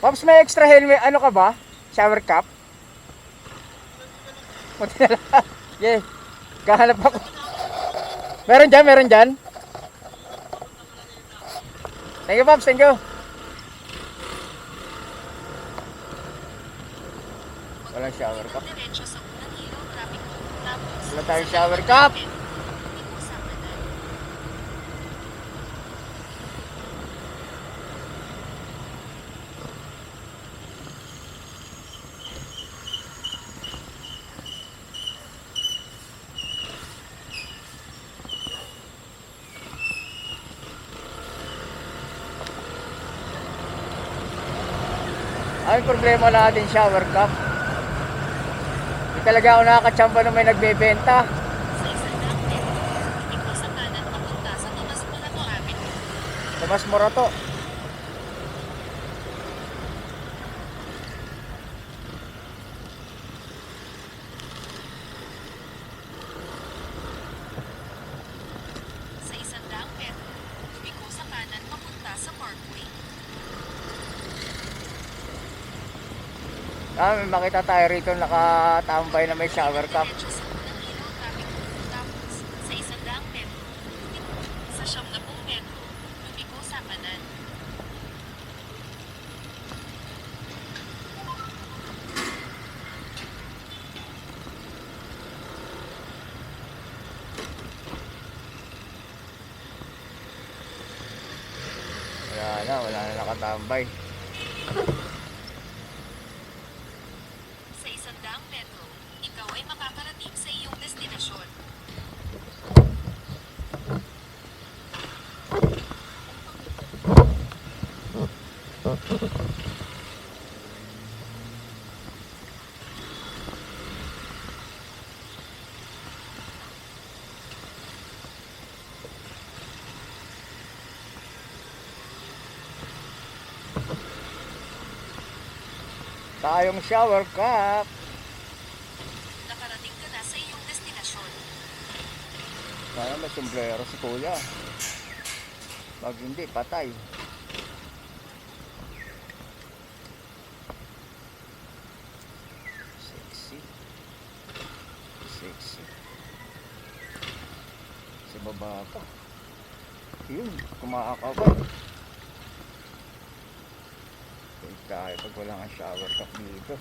Pops, may extra helmet. Ano ka ba? Shower cap? Buti na lang. Yeah. Kahanap ako. Meron dyan, meron dyan. Thank you, Pops. Thank you. Walang shower cap. Wala tayong shower cap. Ang problema natin shower cap. Hindi talaga ako nakakachamba na may nagbebenta. Tomas Morato. Tomas Morato. Sa isang dang metro, lumiko sa kanan papunta sa Parkway. Ah, may makita tayo rito nakatambay na may shower cap. Diretso sa isang dang metro, sa siyam na pong metro, lumiko sa kanan. Wala na, wala na nakatambay. Sa isang daang metro, ikaw ay makakarating sa iyong destinasyon. Tayong shower cap. Nakarating ka na sa iyong destinasyon. Sana may sombrero si kuya. Pag hindi, patay. Sexy. Sexy. Sa baba pa. Yun, kumakakabay. Wait tayo pag wala nga shower cap dito.